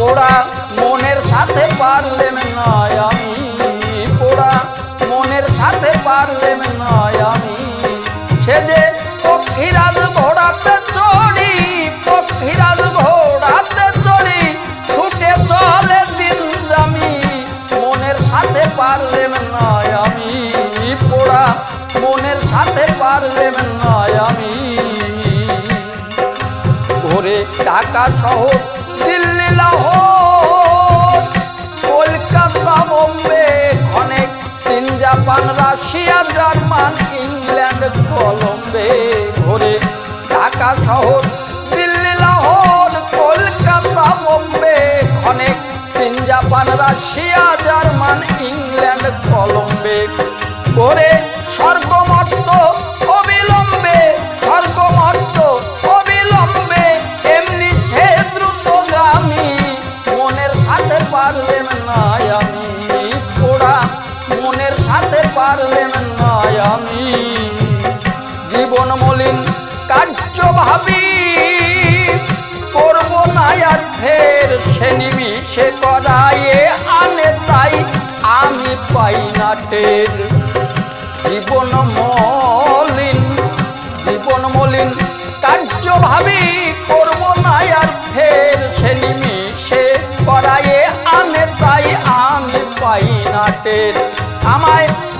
পোড়া মনের সাথে পারলেম না আমি পোড়া মনের সাথে পারলেম না আমি। সে যে পক্ষীরাজ ঘোড়াতে চড়ি, পক্ষীরাজ ঘোড়াতে চড়ি, ছুটে চলে দিন জামি। মনের সাথে পারলেম না আমি পোড়া মনের সাথে পারলেম না আমি। ঘুরে ঢাকা শহর, Delhi, Lahore Japan, Russia, German, England, কলম্বে ঘোরে, ঢাকা শহর, দিল্লি, লাহোর, কলকাতা, বোম্বে অনেক চীন, জাপান, রাশিয়া, জার্মান, ইংল্যান্ড, কলম্বে ঘোরে স্বর্গমর্ত সাথে পারলেম না আমি। জীবন মলিন কার্য ভাবি করব না আর ফের সে নিমিষে করায়ে আনে তাই আমি পাই না টের জীবন মলিন জীবন মলিন কার্য ভাবি করব না আর ফের সে নিমিষে করায়ে আনে তাই আমি পাই না টের আমায়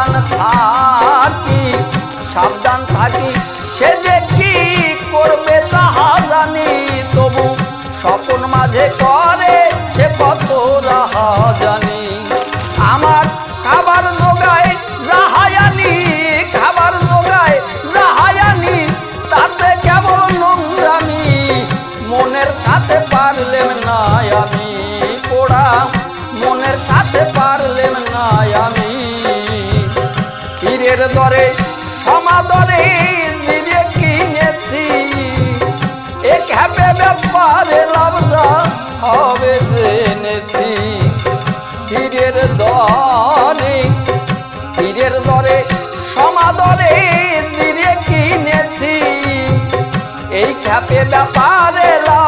সাবধান থাকি সাবধান থাকি। সে যে কি করবে তাহা জানি, তবু স্বপন মাঝে করে সে কত রাহা জানি। আমার খাবার জোগায় রাহায়ানি, খাবার জোগায় রাহায়ানি, তাতে কেবল নোংরামি? মনের সাথে পারলেম না আমি পোড়া, মনের সাথে পারলেম না আমি। তীরের দরে, সমাদরে নিজে কিনেছি। এক হ্যাপে ব্যাপারে লাভটা হবে জেনেছি। তীরের দরে তীরের দরে, সমাদরে জিরে কিনেছি। এই খ্যাপে ব্যাপারে লাভটা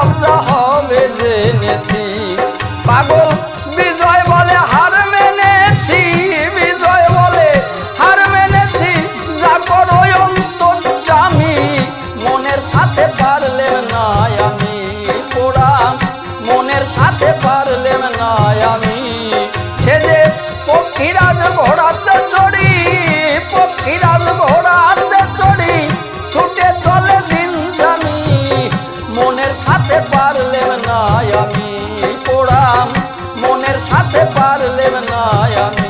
পারলেম না আমি। সে যে পক্ষীরাজ ঘোড়াতে চড়ি, পক্ষীরাজ ঘোড়াতে চড়ি, ছুটে চলে দিন জামি মনের সাথে পারলেম নাই আমি, পোড়াম। মনের সাথে পারলেম না আমি।